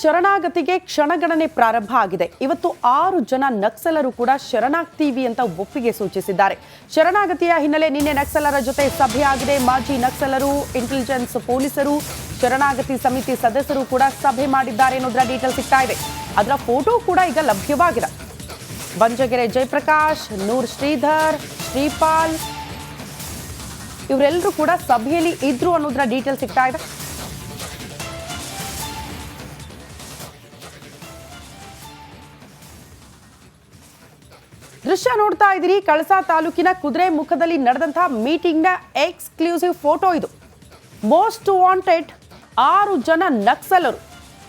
ಶರಣಾಗತಿಗೆ ಕ್ಷಣಗಣನೆ ಪ್ರಾರಂಭ ಆಗಿದೆ. ಇವತ್ತು ಆರು ಜನ ನಕ್ಸಲರು ಕೂಡ ಶರಣಾಗ್ತೀವಿ ಅಂತ ಒಪ್ಪಿಗೆ ಸೂಚಿಸಿದ್ದಾರೆ. ಶರಣಾಗತಿಯ ಹಿನ್ನೆಲೆ ನಿನ್ನೆ ನಕ್ಸಲರ ಜೊತೆ ಸಭೆ ಆಗಿದೆ. ಮಾಜಿ ನಕ್ಸಲರು ಇಂಟೆಲಿಜೆನ್ಸ್ ಪೊಲೀಸರು, ಶರಣಾಗತಿ ಸಮಿತಿ ಸದಸ್ಯರು ಕೂಡ ಸಭೆ ಮಾಡಿದ್ದಾರೆ ಅನ್ನೋದರ ಡೀಟೇಲ್ ಸಿಗ್ತಾ ಇದೆ. ಅದರ ಫೋಟೋ ಕೂಡ ಈಗ ಲಭ್ಯವಾಗಿದೆ. ಬಂಜಗೆರೆ ಜಯಪ್ರಕಾಶ್, ನೂರ್ ಶ್ರೀಧರ್, ಶ್ರೀಪಾಲ್, ಇವರೆಲ್ಲರೂ ಕೂಡ ಸಭೆಯಲ್ಲಿ ಇದ್ರು ಅನ್ನೋದರ ಡೀಟೇಲ್ ಸಿಗ್ತಾ ಇದೆ. ದೃಶ್ಯ ನೋಡ್ತಾ ಇದ್ದೀರಿ. ಕಳಸಾ ತಾಲೂಕಿನ ಕುದುರೆ ಮುಖದಲ್ಲಿ ನಡೆದಂತಹ ಮೀಟಿಂಗ್ನ ಎಕ್ಸ್ಕ್ಲೂಸಿವ್ ಫೋಟೋ ಇದು. ಮೋಸ್ಟ್ ವಾಂಟೆಡ್ ಆರು ಜನ ನಕ್ಸಲರು.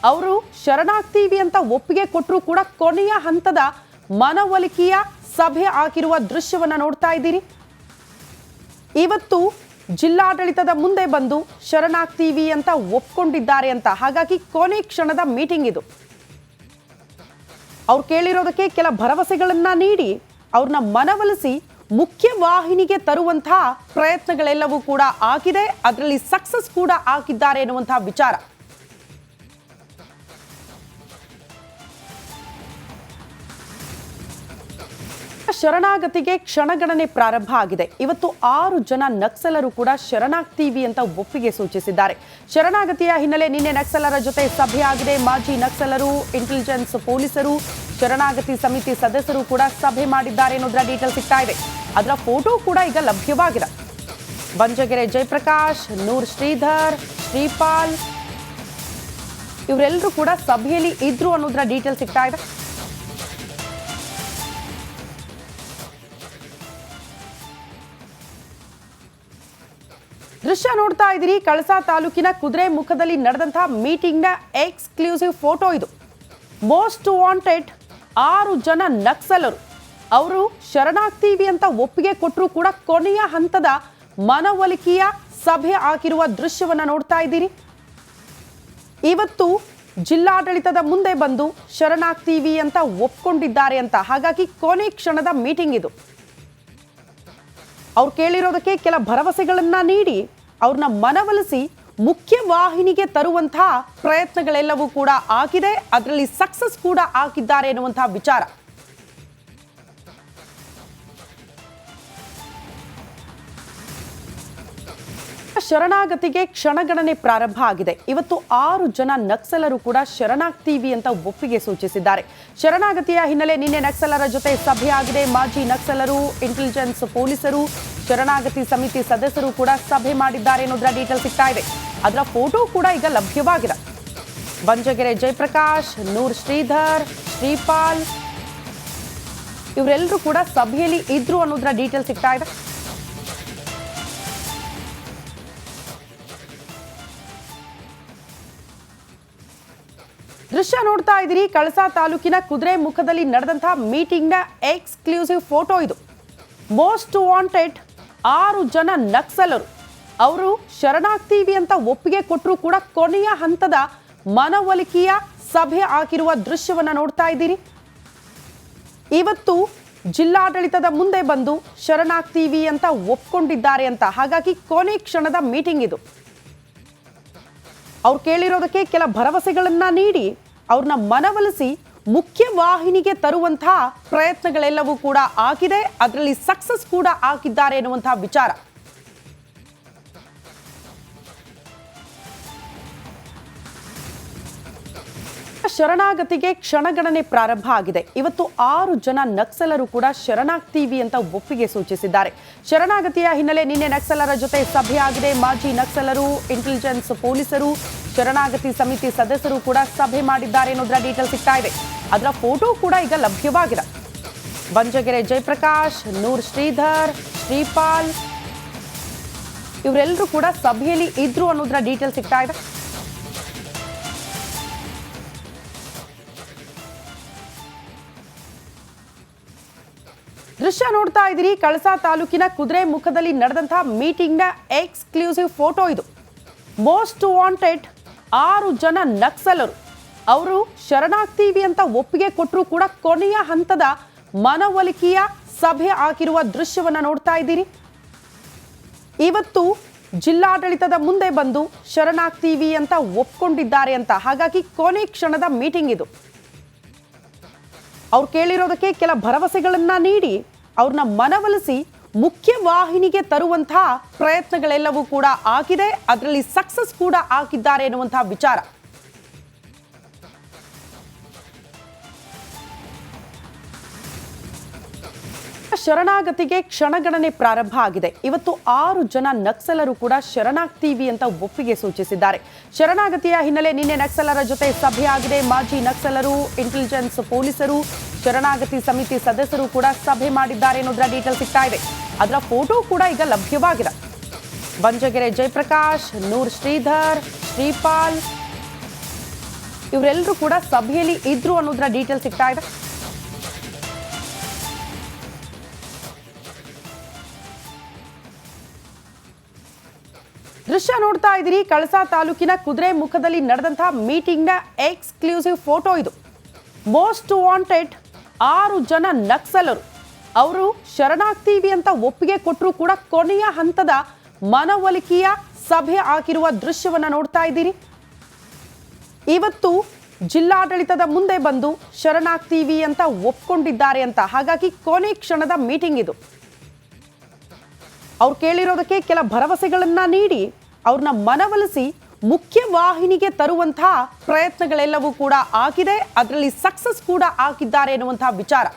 ಅವರು ಶರಣಾಗ್ತೀವಿ ಅಂತ ಒಪ್ಪಿಗೆ ಕೊಟ್ಟರು ಕೂಡ ಕೊನೆಯ ಹಂತದ ಮನವೊಲಿಕೆಯ ಸಭೆ ಹಾಕಿರುವ ದೃಶ್ಯವನ್ನ ನೋಡ್ತಾ ಇದ್ದೀರಿ. ಇವತ್ತು ಜಿಲ್ಲಾಡಳಿತದ ಮುಂದೆ ಬಂದು ಶರಣಾಗ್ತೀವಿ ಅಂತ ಒಪ್ಕೊಂಡಿದ್ದಾರೆ ಅಂತ. ಹಾಗಾಗಿ ಕೊನೆ ಕ್ಷಣದ ಮೀಟಿಂಗ್ ಇದು. ಅವ್ರು ಕೇಳಿರೋದಕ್ಕೆ ಕೆಲ ಭರವಸೆಗಳನ್ನು ನೀಡಿ. ಅವ್ರನ್ನ ಮನವೊಲಿಸಿ ಮುಖ್ಯ ವಾಹಿನಿಗೆ ತರುವಂತಹ ಪ್ರಯತ್ನಗಳೆಲ್ಲವೂ ಕೂಡ ಆಗಿದೆ. ಅದರಲ್ಲಿ ಸಕ್ಸಸ್ ಕೂಡ ಆಗಿದ್ದಾರೆ ಎನ್ನುವಂತಹ ವಿಚಾರ. ಶರಣಾಗತಿಗೆ ಕ್ಷಣಗಣನೆ ಪ್ರಾರಂಭ ಆಗಿದೆ. ಇವತ್ತು ಆರು ಜನ ನಕ್ಸಲರು ಕೂಡ ಶರಣಾಗ್ತೀವಿ ಅಂತ ಒಪ್ಪಿಗೆ ಸೂಚಿಸಿದ್ದಾರೆ. ಶರಣಾಗತಿಯ ಹಿನ್ನೆಲೆ ನಿನ್ನೆ ನಕ್ಸಲರ ಜೊತೆ ಸಭೆಯಾಗಿದೆ. ಮಾಜಿ ನಕ್ಸಲರು ಇಂಟೆಲಿಜೆನ್ಸ್ ಪೊಲೀಸರು ಶರಣಾಗತಿ ಸಮಿತಿ ಸದಸ್ಯರು ಕೂಡ ಸಭೆ ಮಾಡಿದ್ದಾರೆ ಅನ್ನೋದರ ಡೀಟೇಲ್ ಸಿಗ್ತಾ ಇದೆ. ಅದರ ಫೋಟೋ ಕೂಡ ಈಗ ಲಭ್ಯವಾಗಿದೆ. ಬಂಜಗೆರೆ ಜಯಪ್ರಕಾಶ್, ನೂರ್ ಶ್ರೀಧರ್, ಶ್ರೀಪಾಲ್, ಇವರೆಲ್ಲರೂ ಕೂಡ ಸಭೆಯಲ್ಲಿ ಇದ್ರು ಅನ್ನೋದರ ಡೀಟೇಲ್ ಸಿಗ್ತಾ ಇದೆ. ದೃಶ್ಯ ನೋಡ್ತಾ ಇದ್ದೀರಿ. ಕಳಸಾ ತಾಲೂಕಿನ ಕುದುರೆ ಮುಖದಲ್ಲಿ ನಡೆದಂತಹ ಮೀಟಿಂಗ್ನ ಎಕ್ಸ್ಕ್ಲೂಸಿವ್ ಫೋಟೋ ಇದು. ಮೋಸ್ಟ್ ವಾಂಟೆಡ್ ಆರು ಜನ ನಕ್ಸಲರು. ಅವರು ಶರಣಾಗ್ತೀವಿ ಅಂತ ಒಪ್ಪಿಗೆ ಕೊಟ್ಟರು ಕೂಡ ಕೊನೆಯ ಹಂತದ ಮನವೊಲಿಕೆಯ ಸಭೆ ಹಾಕಿರುವ ದೃಶ್ಯವನ್ನು ನೋಡ್ತಾ ಇದ್ದೀರಿ. ಇವತ್ತು ಜಿಲ್ಲಾಡಳಿತದ ಮುಂದೆ ಬಂದು ಶರಣಾಗ್ತೀವಿ ಅಂತ ಒಪ್ಕೊಂಡಿದ್ದಾರೆ ಅಂತ. ಹಾಗಾಗಿ ಕೊನೆ ಕ್ಷಣದ ಮೀಟಿಂಗ್ ಇದು. ಅವ್ರು ಕೇಳಿರೋದಕ್ಕೆ ಕೆಲ ಭರವಸೆಗಳನ್ನ ನೀಡಿ ಅವ್ರನ್ನ ಮನವೊಲಿಸಿ ಮುಖ್ಯ ವಾಹಿನಿಗೆ ತರುವಂತಹ ಪ್ರಯತ್ನಗಳೆಲ್ಲವೂ ಕೂಡ ಆಗಿದೆ. ಅದರಲ್ಲಿ ಸಕ್ಸಸ್ ಕೂಡ ಆಗಿದ್ದಾರೆ ಎನ್ನುವಂತಹ ವಿಚಾರ. ಶರಣಾಗತಿಗೆ ಕ್ಷಣಗಣನೆ ಪ್ರಾರಂಭ ಆಗಿದೆ. ಇವತ್ತು ಆರು ಜನ ನಕ್ಸಲರು ಕೂಡ ಶರಣಾಗ್ತೀವಿ ಅಂತ ಒಪ್ಪಿಗೆ ಸೂಚಿಸಿದ್ದಾರೆ. ಶರಣಾಗತಿಯ ಹಿನ್ನೆಲೆ ನಿನ್ನೆ ನಕ್ಸಲರ ಜೊತೆ ಸಭೆಯಾಗಿದೆ ಮಾಜಿ ನಕ್ಸಲರು ಇಂಟೆಲಿಜೆನ್ಸ್ ಪೊಲೀಸರು, ಶರಣಾಗತಿ ಸಮಿತಿ ಸದಸ್ಯರು ಕೂಡ ಸಭೆ ಮಾಡಿದ್ದಾರೆ ಅನ್ನೋದರ ಡೀಟೇಲ್ ಸಿಗ್ತಾ ಇದೆ. ಅದರ ಫೋಟೋ ಕೂಡ ಈಗ ಲಭ್ಯವಾಗಿದೆ. ಬಂಜಗೆರೆ ಜಯಪ್ರಕಾಶ್, ನೂರ್ ಶ್ರೀಧರ್, ಶ್ರೀಪಾಲ್ ಇವರೆಲ್ಲರೂ ಕೂಡ ಸಭೆಯಲ್ಲಿ ಇದ್ರು ಅನ್ನೋದರ ಡೀಟೇಲ್ ಸಿಗ್ತಾ ಇದೆ. ದೃಶ್ಯ ನೋಡ್ತಾ ಇದ್ದೀರಿ. ಕಳಸಾ ತಾಲೂಕಿನ ಕುದುರೆ ಮುಖದಲ್ಲಿ ನಡೆದಂತಹ ಮೀಟಿಂಗ್ನ ಎಕ್ಸ್ಕ್ಲೂಸಿವ್ ಫೋಟೋ ಇದು. ಮೋಸ್ಟ್ ವಾಂಟೆಡ್ ಆರು ಜನ ನಕ್ಸಲರು. ಅವರು ಶರಣಾಗ್ತೀವಿ ಅಂತ ಒಪ್ಪಿಗೆ ಕೊಟ್ಟರೂ ಕೂಡ ಕೊನೆಯ ಹಂತದ ಮನವೊಲಿಕೆಯ ಸಭೆ ಆಗಿರುವ ದೃಶ್ಯವನ್ನು ನೋಡ್ತಾ ಇದ್ದೀರಿ. ಇವತ್ತು ಜಿಲ್ಲಾಡಳಿತದ ಮುಂದೆ ಬಂದು ಶರಣಾಗ್ತೀವಿ ಅಂತ ಒಪ್ಕೊಂಡಿದ್ದಾರೆ ಅಂತ. ಹಾಗಾಗಿ ಕೊನೆ ಕ್ಷಣದ ಮೀಟಿಂಗ್ ಇದು. ಅವ್ರು ಕೇಳಿರೋದಕ್ಕೆ ಕೆಲ ಭರವಸೆಗಳನ್ನ ನೀಡಿ ಅವ್ರನ್ನ ಮನವೊಲಿಸಿ ಮುಖ್ಯ ವಾಹಿನಿಗೆ ತರುವಂತಹ ಪ್ರಯತ್ನಗಳೆಲ್ಲವೂ ಕೂಡ ಆಗಿದೆ. ಅದರಲ್ಲಿ ಸಕ್ಸಸ್ ಕೂಡ ಆಗಿದ್ದಾರೆ ಎನ್ನುವಂತಹ ವಿಚಾರ. ಶರಣಾಗತಿಗೆ ಕ್ಷಣಗಣನೆ ಪ್ರಾರಂಭ ಆಗಿದೆ. ಇವತ್ತು ಆರು ಜನ ನಕ್ಸಲರು ಕೂಡ ಶರಣಾಗ್ತೀವಿ ಅಂತ ಒಪ್ಪಿಗೆ ಸೂಚಿಸಿದ್ದಾರೆ. ಶರಣಾಗತಿಯ ಹಿನ್ನೆಲೆ ನಿನ್ನೆ ನಕ್ಸಲರ ಜೊತೆ ಸಭೆಯಾಗಿದೆ ಮಾಜಿ ನಕ್ಸಲರು ಇಂಟೆಲಿಜೆನ್ಸ್ ಪೊಲೀಸರು, ಶರಣಾಗತಿ ಸಮಿತಿ ಸದಸ್ಯರು ಕೂಡ ಸಭೆ ಮಾಡಿದ್ದಾರೆ ಅನ್ನೋದರ ಡೀಟೇಲ್ ಸಿಗ್ತಾ ಇದೆ. ಅದರ ಫೋಟೋ ಕೂಡ ಈಗ ಲಭ್ಯವಾಗಿದೆ. ಬಂಜಗೆರೆ ಜಯಪ್ರಕಾಶ್, ನೂರ್ ಶ್ರೀಧರ್, ಶ್ರೀಪಾಲ್, ಇವರೆಲ್ಲರೂ ಕೂಡ ಸಭೆಯಲ್ಲಿ ಇದ್ರು ಅನ್ನೋದರ ಡೀಟೇಲ್ ಸಿಗ್ತಾ ಇದೆ. ದೃಶ್ಯ ನೋಡ್ತಾ ಇದ್ದೀರಿ. ಕಳಸಾ ತಾಲೂಕಿನ ಕುದುರೆ ಮುಖದಲ್ಲಿ ನಡೆದಂತಹ ಮೀಟಿಂಗ್ನ ಎಕ್ಸ್ಕ್ಲೂಸಿವ್ ಫೋಟೋ ಇದು. ಮೋಸ್ಟ್ ವಾಂಟೆಡ್ ಆರು ಜನ ನಕ್ಸಲರು. ಅವರು ಶರಣಾಗ್ತೀವಿ ಅಂತ ಒಪ್ಪಿಗೆ ಕೊಟ್ಟರೂ ಕೂಡ ಕೊನೆಯ ಹಂತದ ಮನವೊಲಿಕೆಯ ಸಭೆ ಹಾಕಿರುವ ದೃಶ್ಯವನ್ನು ನೋಡ್ತಾ ಇದ್ದೀರಿ. ಇವತ್ತು ಜಿಲ್ಲಾಡಳಿತದ ಮುಂದೆ ಬಂದು ಶರಣಾಗ್ತೀವಿ ಅಂತ ಒಪ್ಕೊಂಡಿದ್ದಾರೆ ಅಂತ. ಹಾಗಾಗಿ ಕೊನೆ ಕ್ಷಣದ ಮೀಟಿಂಗ್ ಇದು. ಅವ್ರು ಕೇಳಿರೋದಕ್ಕೆ ಕೆಲ ಭರವಸೆಗಳನ್ನು ನೀಡಿ ಅವ್ರನ್ನ ಮನವೊಲಿಸಿ ಮುಖ್ಯ ವಾಹಿನಿಗೆ ತರುವಂತಹ ಪ್ರಯತ್ನಗಳೆಲ್ಲವೂ ಕೂಡ ಆಗಿದೆ. ಅದರಲ್ಲಿ ಸಕ್ಸಸ್ ಕೂಡ ಆಗಿದ್ದಾರೆ ಎನ್ನುವಂತಹ ವಿಚಾರ. ಶರಣಾಗತಿಗೆ ಕ್ಷಣಗಣನೆ ಪ್ರಾರಂಭ ಆಗಿದೆ. ಇವತ್ತು ಆರು ಜನ ನಕ್ಸಲರು ಕೂಡ ಶರಣಾಗ್ತೀವಿ ಅಂತ ಒಪ್ಪಿಗೆ ಸೂಚಿಸಿದ್ದಾರೆ. ಶರಣಾಗತಿಯ ಹಿನ್ನೆಲೆ ನಿನ್ನೆ ನಕ್ಸಲರ ಜೊತೆ ಸಭೆಯಾಗಿದೆ ಮಾಜಿ ನಕ್ಸಲರು ಇಂಟೆಲಿಜೆನ್ಸ್ ಪೊಲೀಸರು, ಶರಣಾಗತಿ ಸಮಿತಿ ಸದಸ್ಯರು ಕೂಡ ಸಭೆ ಮಾಡಿದ್ದಾರೆ ಅನ್ನೋದರ ಡೀಟೇಲ್ ಸಿಗ್ತಾ ಇದೆ. ಅದರ ಫೋಟೋ ಕೂಡ ಈಗ ಲಭ್ಯವಾಗಿದೆ. ಬಂಜಗೆರೆ ಜಯಪ್ರಕಾಶ್, ನೂರ್ ಶ್ರೀಧರ್, ಶ್ರೀಪಾಲ್, ಇವರೆಲ್ಲರೂ ಕೂಡ ಸಭೆಯಲ್ಲಿ ಇದ್ರು ಅನ್ನೋದರ ಡೀಟೇಲ್ ಸಿಗ್ತಾ ಇದೆ. ದೃಶ್ಯ ನೋಡ್ತಾ ಇದ್ದೀರಿ. ಕಳಸಾ ತಾಲೂಕಿನ ಕುದುರೆ ಮುಖದಲ್ಲಿ ನಡೆದಂತಹ ಮೀಟಿಂಗ್ನ ಎಕ್ಸ್ಕ್ಲೂಸಿವ್ ಫೋಟೋ ಇದು. ಮೋಸ್ಟ್ ವಾಂಟೆಡ್ ಆರು ಜನ ನಕ್ಸಲರು. ಅವರು ಶರಣಾಗ್ತೀವಿ ಅಂತ ಒಪ್ಪಿಗೆ ಕೊಟ್ಟರು ಕೂಡ ಕೊನೆಯ ಹಂತದ ಮನವೊಲಿಕೆಯ ಸಭೆ ಹಾಕಿರುವ ದೃಶ್ಯವನ್ನ ನೋಡ್ತಾ ಇದ್ದೀರಿ. ಇವತ್ತು ಜಿಲ್ಲಾಡಳಿತದ ಮುಂದೆ ಬಂದು ಶರಣಾಗ್ತೀವಿ ಅಂತ ಒಪ್ಕೊಂಡಿದ್ದಾರೆ ಅಂತ. ಹಾಗಾಗಿ ಕೊನೆ ಕ್ಷಣದ ಮೀಟಿಂಗ್ ಇದು. ಅವ್ರು ಕೇಳಿರೋದಕ್ಕೆ ಕೆಲ ಭರವಸೆಗಳನ್ನ ನೀಡಿ. ಅವ್ರನ್ನ ಮನವೊಲಿಸಿ ಮುಖ್ಯ ವಾಹಿನಿಗೆ ತರುವಂತಹ ಪ್ರಯತ್ನಗಳೆಲ್ಲವೂ ಕೂಡ ಆಗಿದೆ. ಅದರಲ್ಲಿ ಸಕ್ಸಸ್ ಕೂಡ ಆಗಿದ್ದಾರೆ ಎನ್ನುವಂತಹ ವಿಚಾರ.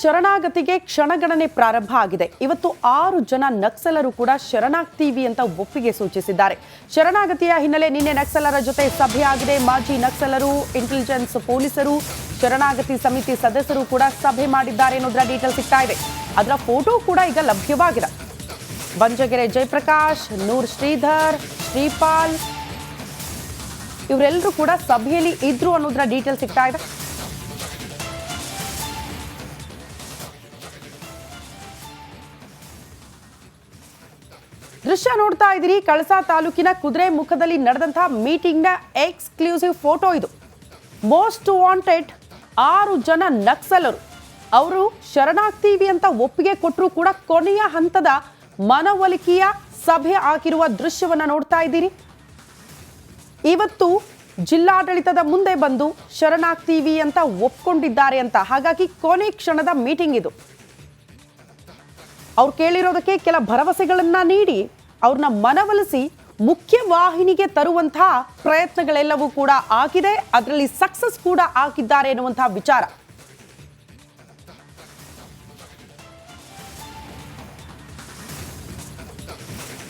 ಶರಣಾಗತಿಗೆ ಕ್ಷಣಗಣನೆ ಪ್ರಾರಂಭ ಆಗಿದೆ. ಇವತ್ತು ಆರು ಜನ ನಕ್ಸಲರು ಕೂಡ ಶರಣಾಗ್ತೀವಿ ಅಂತ ಒಪ್ಪಿಗೆ ಸೂಚಿಸಿದ್ದಾರೆ. ಶರಣಾಗತಿಯ ಹಿನ್ನೆಲೆ ನಿನ್ನೆ ನಕ್ಸಲರ ಜೊತೆ ಸಭೆ ಆಗಿದೆ. ಮಾಜಿ ನಕ್ಸಲರು ಇಂಟೆಲಿಜೆನ್ಸ್ ಪೊಲೀಸರು, ಶರಣಾಗತಿ ಸಮಿತಿ ಸದಸ್ಯರು ಕೂಡ ಸಭೆ ಮಾಡಿದ್ದಾರೆ ಅನ್ನೋದರ ಡೀಟೇಲ್ ಸಿಗ್ತಾ ಇದೆ. ಅದರ ಫೋಟೋ ಕೂಡ ಈಗ ಲಭ್ಯವಾಗಿದೆ. ಬಂಜಗೆರೆ ಜಯಪ್ರಕಾಶ್, ನೂರ್ ಶ್ರೀಧರ್, ಶ್ರೀಪಾಲ್, ಇವರೆಲ್ಲರೂ ಕೂಡ ಸಭೆಯಲ್ಲಿ ಇದ್ರು ಅನ್ನೋದರ ಡೀಟೇಲ್ ಸಿಗ್ತಾ ಇದೆ. ದೃಶ್ಯ ನೋಡ್ತಾ ಇದ್ದೀರಿ. ಕಳಸಾ ತಾಲೂಕಿನ ಕುದುರೆ ಮುಖದಲ್ಲಿ ನಡೆದಂತಹ ಮೀಟಿಂಗ್ನ ಎಕ್ಸ್ಕ್ಲೂಸಿವ್ ಫೋಟೋ ಇದು. ಮೋಸ್ಟ್ ವಾಂಟೆಡ್ ಆರು ಜನ ನಕ್ಸಲರು. ಅವರು ಶರಣಾಗ್ತೀವಿ ಅಂತ ಒಪ್ಪಿಗೆ ಕೊಟ್ಟರು ಕೂಡ ಕೊನೆಯ ಹಂತದ ಮನವೊಲಿಕೆಯ ಸಭೆ ಹಾಕಿರುವ ದೃಶ್ಯವನ್ನ ನೋಡ್ತಾ ಇದ್ದೀರಿ. ಇವತ್ತು ಜಿಲ್ಲಾಡಳಿತದ ಮುಂದೆ ಬಂದು ಶರಣಾಗ್ತೀವಿ ಅಂತ ಒಪ್ಕೊಂಡಿದ್ದಾರೆ ಅಂತ. ಹಾಗಾಗಿ ಕೊನೆ ಕ್ಷಣದ ಮೀಟಿಂಗ್ ಇದು. ಅವ್ರು ಕೇಳಿರೋದಕ್ಕೆ ಕೆಲ ಭರವಸೆಗಳನ್ನ ನೀಡಿ. ಅವ್ರನ್ನ ಮನವೊಲಿಸಿ ಮುಖ್ಯ ವಾಹಿನಿಗೆ ತರುವಂತಹ ಪ್ರಯತ್ನಗಳೆಲ್ಲವೂ ಕೂಡ ಆಗಿದೆ. ಅದರಲ್ಲಿ ಸಕ್ಸಸ್ ಕೂಡ ಆಗಿದ್ದಾರೆ ಎನ್ನುವಂತಹ ವಿಚಾರ.